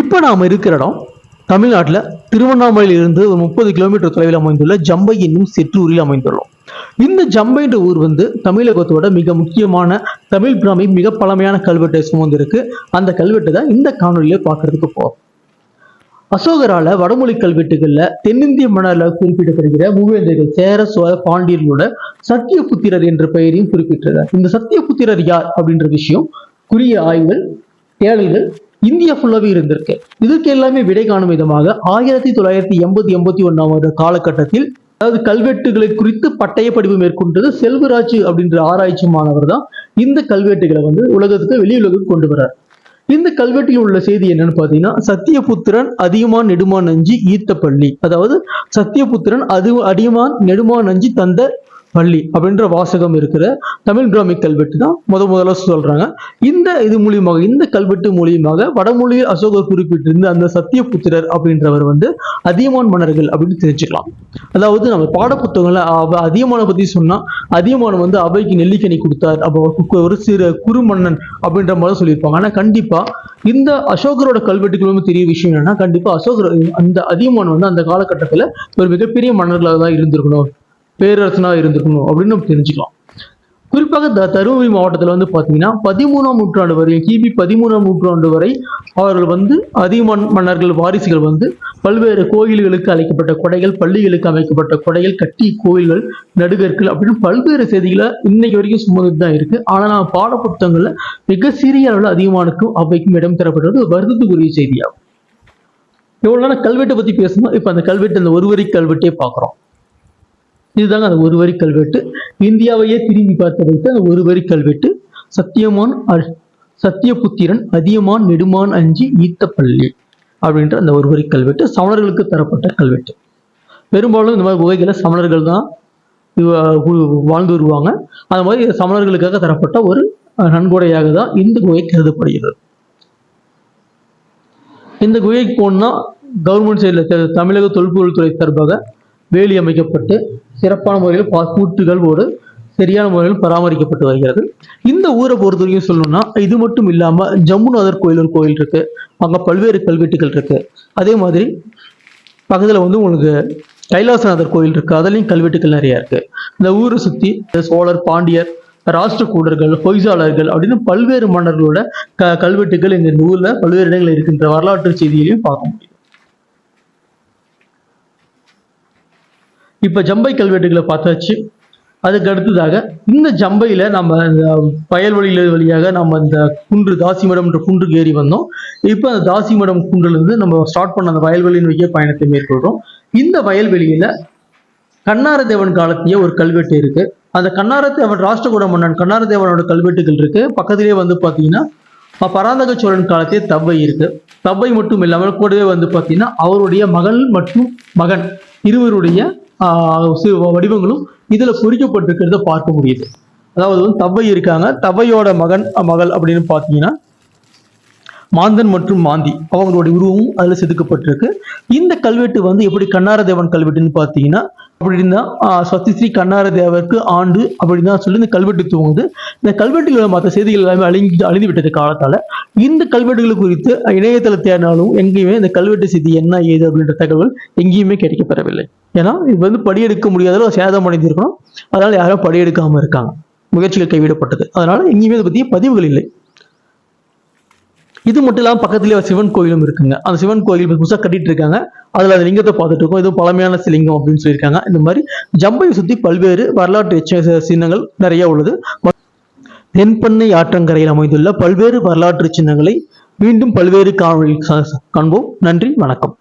இப்போ நாம் இருக்கிற இடம் தமிழ்நாட்டில் திருவண்ணாமலையில் இருந்து ஒரு முப்பது கிலோமீட்டர் தொலைவில் அமைந்துள்ள ஜம்பை என்னும் சிற்றூரில் அமைந்துள்ளோம். இந்த ஜம்பைன்ற ஊர் வந்து தமிழகத்தோட மிக முக்கியமான தமிழ் பிராமி மிக பழமையான கல்வெட்டை சுமந்திருக்கு அந்த கல்வெட்டு தான் இந்த காணொலியில பார்க்கறதுக்கு போகும் அசோகரால வடமொழி கல்வெட்டுகள்ல தென்னிந்திய மன்னர்ல குறிப்பிடப்படுகிற மூவேந்தர்கள் சேர சோழ பாண்டியர்களோட சத்தியபுத்திரர் என்ற பெயரையும் குறிப்பிட்டிருக்கார். இந்த சத்தியபுத்திரர் யார் அப்படின்ற விஷயம் குறிய ஆய்வுகள் தேடல்கள் இந்தியா ஃபுல்லாகவே இருந்திருக்கு. இதுக்கு எல்லாமே விடை காணும் விதமாக ஆயிரத்தி தொள்ளாயிரத்தி எண்பத்தி எண்பத்தி ஒன்னாம் ஆண்டு காலகட்டத்தில் அதாவது கல்வெட்டுகளை குறித்து பட்டய படிப்பு மேற்கொண்டது செல்வராஜ் அப்படின்ற ஆராய்ச்சி மாணவர் தான் இந்த கல்வெட்டுகளை வந்து உலகத்துக்கு வெளி கொண்டு வர்றார். இந்த கல்வெட்டில் உள்ள செய்தி என்னன்னு பாத்தீங்கன்னா சத்தியபுத்திரன் அதிகமான் நெடுமான் நஞ்சி ஈத்த பள்ளி அதாவது சத்தியபுத்திரன் அது அதிகமான் நெடுமான் நஞ்சி தந்த பள்ளி அப்படின்ற வாசகம் இருக்கிற தமிழ் பிராமி கல்வெட்டு தான் முத முதல்ல சொல்றாங்க. இந்த இது மூலியமாக இந்த கல்வெட்டு மூலியமாக வடமொழியில் அசோகர் குறிப்பிட்டிருந்த அந்த சத்தியபுத்திரர் அப்படின்றவர் வந்து அதியமான் மன்னர்கள் அப்படின்னு தெரிஞ்சுக்கலாம். அதாவது நம்ம பாடப்புத்தகங்களை அவ அதியமான பத்தி சொன்னா அதியமான் வந்து அவைக்கு நெல்லிக்கனி கொடுத்தார். அப்போ ஒரு சிறு குறுமன்னன் அப்படின்ற மாதிரி சொல்லியிருப்பாங்க. ஆனா கண்டிப்பா இந்த அசோகரோட கல்வெட்டுகளும் தெரிய விஷயம் என்னன்னா கண்டிப்பா அசோகர் அந்த அதியமான் வந்து அந்த காலகட்டத்துல ஒரு மிகப்பெரிய மன்னர்களாக தான் இருந்திருக்கணும். பேரரசனாக இருந்திருக்கணும் அப்படின்னு நம்ம தெரிஞ்சுக்கலாம். குறிப்பாக த தருமபுரி மாவட்டத்தில் வந்து பார்த்தீங்கன்னா பதிமூணாம் நூற்றாண்டு வரை கிபி பதிமூணாம் நூற்றாண்டு வரை அவர்கள் வந்து அதிமன் மன்னர்கள் வாரிசுகள் வந்து பல்வேறு கோயில்களுக்கு அழைக்கப்பட்ட கொடைகள் பள்ளிகளுக்கு அமைக்கப்பட்ட கொடைகள் கட்டி கோயில்கள் நடுகற்கள் அப்படின்னு பல்வேறு செய்திகளை இன்னைக்கு வரைக்கும் சுமந்துட்டு தான் இருக்கு. ஆனால் நான் பாடப்புத்தகங்கள்ல மிக சிறிய அளவில் அதிகமானுக்கும் அவைக்கும் இடம் தரப்படுறது ஒரு வருத்தத்துக்குரிய செய்தியாகும். இவ்வளவு நேரம் கல்வெட்டை பற்றி பேசணும். இப்போ அந்த கல்வெட்டு அந்த ஒரு வரி கல்வெட்டே பார்க்குறோம் இதுதாங்க அந்த ஒரு வரி கல்வெட்டு. இந்தியாவையே திரும்பி பார்த்து வைத்த அந்த ஒரு வரி கல்வெட்டு சத்தியமான் அ- சத்தியபுத்திரன் அதியமான் நெடுமான் அஞ்சி ஈத்தப்பள்ளி அப்படின்ற அந்த ஒரு வரி கல்வெட்டு சமணர்களுக்கு தரப்பட்ட கல்வெட்டு. பெரும்பாலும் இந்த மாதிரி குகைகளை சமணர்கள் தான் வாழ்ந்து வருவாங்க. அந்த மாதிரி சமணர்களுக்காக தரப்பட்ட ஒரு நன்கொடையாக தான் இந்த குகை கருதப்படுகிறது. இந்த குகைக்கு போனால் கவர்மெண்ட் சைடில் தமிழக தொல்பொருள் துறை சார்பாக வேலி அமைக்கப்பட்டு சிறப்பான முறையில் பா கூட்டுகள் ஒரு சரியான முறையில் பராமரிக்கப்பட்டு வருகிறது. இந்த ஊரை பொறுத்த வரைக்கும் சொல்லணும்னா இது மட்டும் இல்லாம ஜம்முநாதர் கோயில் ஒரு கோயில் இருக்கு. அங்க பல்வேறு கல்வெட்டுகள் இருக்கு. அதே மாதிரி பக்கத்துல வந்து உங்களுக்கு கைலாசநாதர் கோயில் இருக்கு. அதுலயும் கல்வெட்டுகள் நிறைய இருக்கு. இந்த ஊரை சுத்தி சோழர் பாண்டியர் ராஷ்டிரகூடர்கள் பொய்சாளர்கள் அப்படின்னு பல்வேறு மன்னர்களோட க கல்வெட்டுகள் இந்த ஊரில் பல்வேறு இடங்கள் இருக்கின்ற வரலாற்று செய்திகளையும் பார்க்க முடியும். இப்போ ஜம்பை கல்வெட்டுகளை பார்த்தாச்சு. அதுக்கு அடுத்ததாக இந்த ஜம்பையில் நம்ம இந்த வயல்வெளியில வழியாக நம்ம இந்த குன்று தாசிமடம்ன்ற குன்றுக்கு ஏறி வந்தோம். இப்போ அந்த தாசிமடம் மடம் குன்றுலேருந்து நம்ம ஸ்டார்ட் பண்ண அந்த வயல்வெளி நோக்கிய பயணத்தை மேற்கொள்கிறோம் இந்த வயல்வெளியில் கண்ணாரதேவன் காலத்திய ஒரு கல்வெட்டு இருக்குது அந்த கண்ணாரத்தேவன் ராஷ்டிரகூட மன்னன் கண்ணாரத்தேவனோட கல்வெட்டுகள் இருக்குது பக்கத்திலேயே வந்து பார்த்தீங்கன்னா பராந்தக சோழன் காலத்தே தவ்வை இருக்கு. தவ்வை மட்டும் இல்லாமல் கூடவே வந்து பார்த்தீங்கன்னா அவருடைய மகள் மற்றும் மகன் இருவருடைய வடிவங்களும் இதுல பொறிக்கப்பட்டிருக்கிறத பார்க்க முடியுது. அதாவது வந்து தவ்வை இருக்காங்க. தவ்வையோட மகன் மகள் அப்படின்னு பார்த்தீங்கன்னா மாந்தன் மற்றும் மாந்தி. அவங்களுடைய உருவமும் அதுல செதுக்கப்பட்டிருக்கு. இந்த கல்வெட்டு வந்து எப்படி கண்ணாரதேவன் கல்வெட்டுன்னு பார்த்தீங்கன்னா அப்படின்னா கண்ணார தேவருக்கு ஆண்டு அப்படின்னு தான் சொல்லி இந்த கல்வெட்டு துவங்குது இந்த கல்வெட்டுகள் மற்ற செய்திகள் எல்லாமே அழிஞ்சு அழிந்து விட்டது காலத்தால் இந்த கல்வெட்டுகள் குறித்து இணையதள தேடினாலும் எங்கேயுமே இந்த கல்வெட்டு செய்தி என்ன ஏது அப்படின்ற தகவல் எங்கேயுமே கிடைக்கப்பெறவில்லை ஏன்னா இது வந்து படியெடுக்க முடியாத அளவு சேதம் அடைந்திருக்கணும். அதனால யாரும் படியெடுக்காம இருக்காங்க. முயற்சிகள் கைவிடப்பட்டது. அதனால எங்கேயுமே இதை பற்றிய பதிவுகள் இல்லை. இது மட்டும் இல்லாமல் பக்கத்துலேயே ஒரு சிவன் கோயிலும் இருக்குங்க. அந்த சிவன் கோயில் புதுசாக கட்டிட்டு இருக்காங்க. அதில் அந்த லிங்கத்தை பார்த்துட்டு இருக்கோம். இதுவும் பழமையான சிலிங்கம் அப்படின்னு சொல்லியிருக்காங்க. இந்த மாதிரி ஜம்பையை சுற்றி பல்வேறு வரலாற்று எச்ச சின்னங்கள் நிறைய உள்ளது. தென்பண்ணை ஆற்றங்கரையில் அமைந்துள்ள பல்வேறு வரலாற்று சின்னங்களை மீண்டும் பல்வேறு காணொலி காண்போம். நன்றி வணக்கம்.